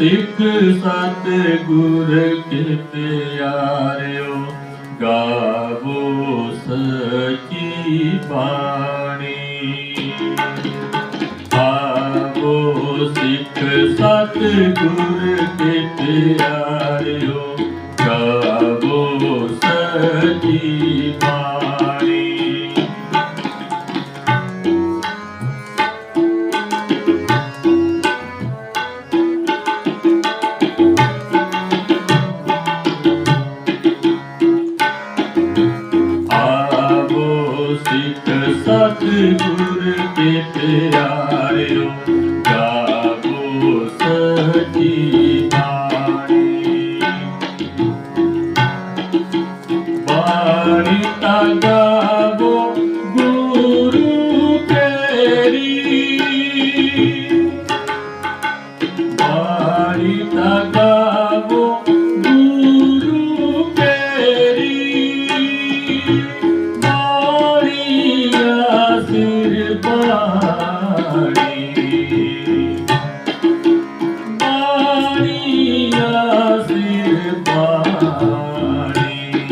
ਸਿੱਖ ਸਤ ਗੁਰ ਕੇ ਪਿਆਰਿਓ ਗਾਵੋ ਸਚੀ ਬਾਣੀ। ਆਵੋ ਸਿੱਖ ਸਤ ਗੁਰ ਕੇ ਪਿਆਰਿਓ ਗਾਵੋ ਸਚੀ ਬਾਣੀ ਸਿਰ ਬਾਣੀ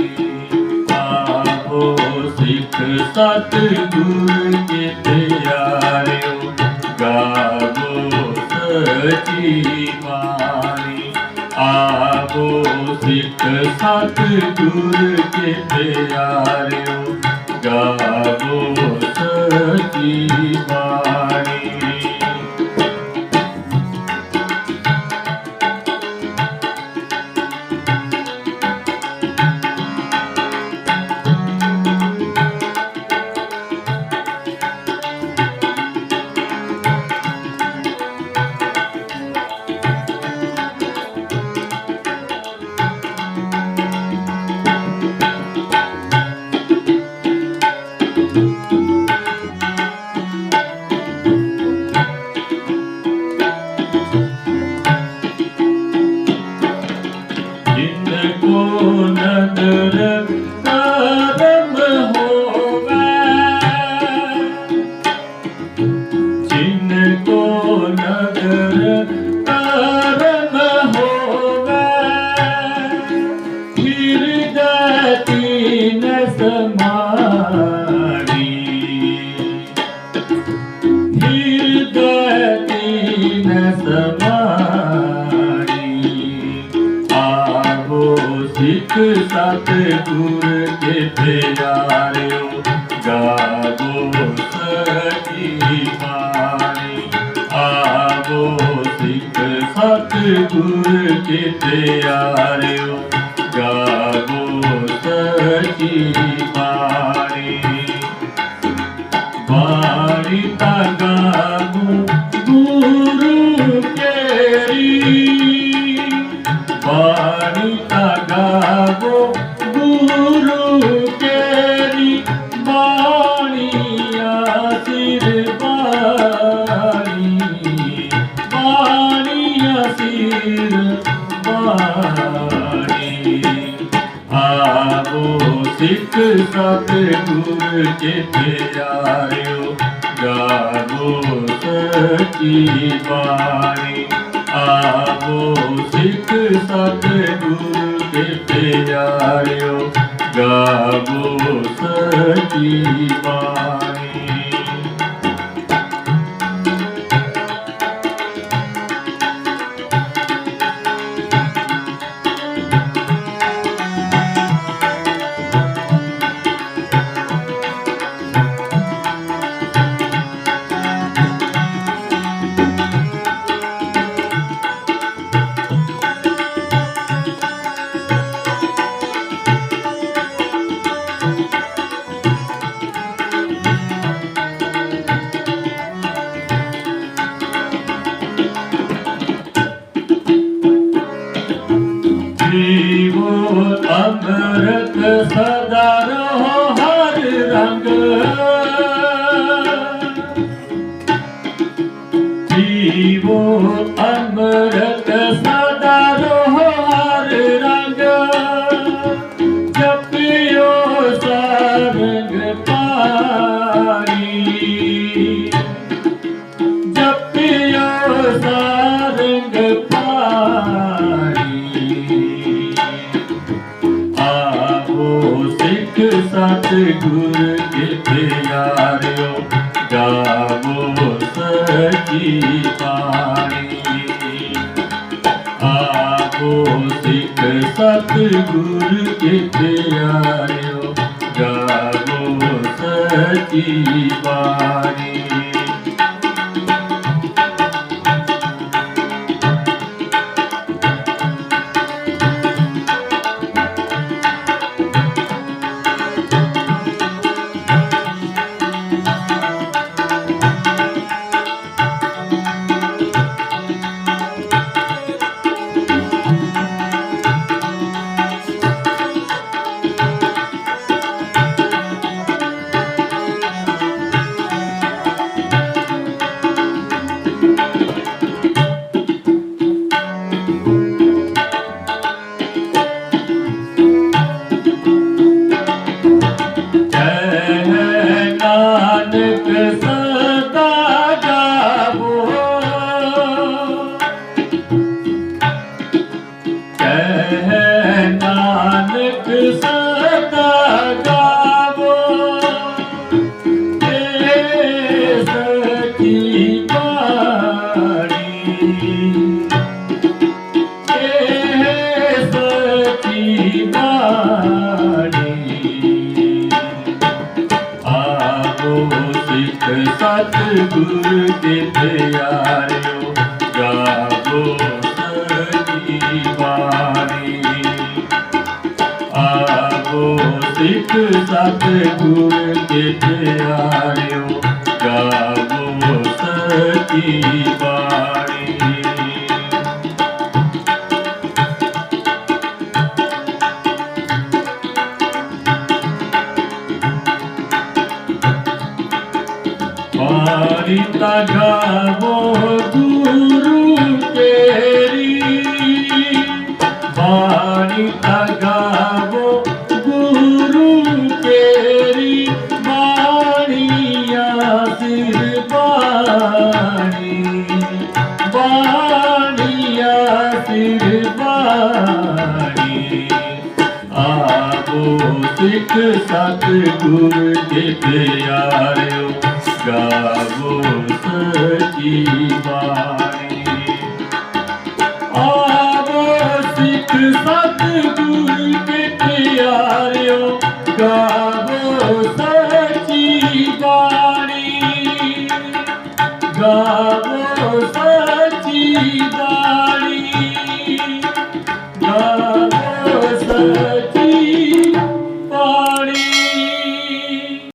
ਆਹੋ ਸਿੱਖ ਸਤ ਗੁਰ ਕੇ ਪਿਆਰਿਓ ਗਾਵੋ ਸਚੀ ਬਾਣੀ ਆਵੋ ਸਿੱਖ ਸਤ ਗੁਰ ਕੇ ਪਿਆਰਿਓ ਗਾਵੋ ਸਚੀ ਬਾਣੀ। Oh. ਸਿੱਖ ਸਤ ਗੁਰ ਕੇ ਪਿਆਰਿਓ ਗਾਵੋ ਸਚੀ ਬਾਣੀ। ਆਵੋ ਸਿੱਖ ਸਤ ਗੁਰ ਕੇ ਪਿਆਰਿਓ ਗਾਵੋ ਸਚੀ ਬਾਣੀ। ਬਾਣੀ ਤਾ ਗਾਵੋ ਗੁਰੂ ਕੇਰੀ ਬਾਣੀ ਤਾ ਗਾਵੋ ਗੁਰੂ ਕੇਰੀ ਬਾਣੀਆ ਸਿਰ ਬਾਣੀ ਬਾਣੀਆ ਸਿਰ ਬਾਣੀ ਆਵੋ ਸਿੱਖ ਸਤ ਗੁਰ ਕੇ ਪਿਆਰਿਓ ਗਾਵੋ ਸਚੀ ਸਿੱਖ ਸਤ ਗੁਰ ਕੇ ਪਿਆਰਿਓ ਗਾਵੋ ਸਚੀ ਬਾਣੀ। ਅੰਮ੍ਰਿਤ ਸਦਾ ਰਹੋ ਹਰ ਰੰਗ। ਜੀਵੋ ਸਿੱਖ ਸਤਿਗੁਰ ਕੇ ਪਿਆਰਿਓ ਗਾਵੋ ਸਚੀ ਬਾਣੀ। ਆਪੋ ਸਿੱਖ ਸਤਿਗੁਰ ਕੇ ਪਿਆਰਿਓ ਗਾਵੋ ਸਚੀ ਬਾਣੀ। ਸਤਿਗੁਰ ਦੇ ਪਿਆਰਿਓ ਗਾਵੋ ਸਜੀ ਬਾਣੀ ਆਵੋ ਸਿੱਖ ਸਤਿਗੁਰ ਦੇ ਪਿਆਰਿਓ ਗਾਵੋ ਸਜੀ ਬਾਣੀ ਬਾਣੀ ਤਾ ਗਾਵੋ ਗੁਰੂ ਤੇਰੀ। ਬਾਣੀ ਤਾ ਸਤਿਗੁਰ ਦੇ ਪਿਆਰਿਓ ਗਾਵੋ ਸਚੀ ਬਾਣੀ। ਆਵੋ ਸਿੱਖ ਸਤਿਗੁਰ ਦੇ ਪਿਆਰਿਓ ਗਾਵੋ ਸਚੀ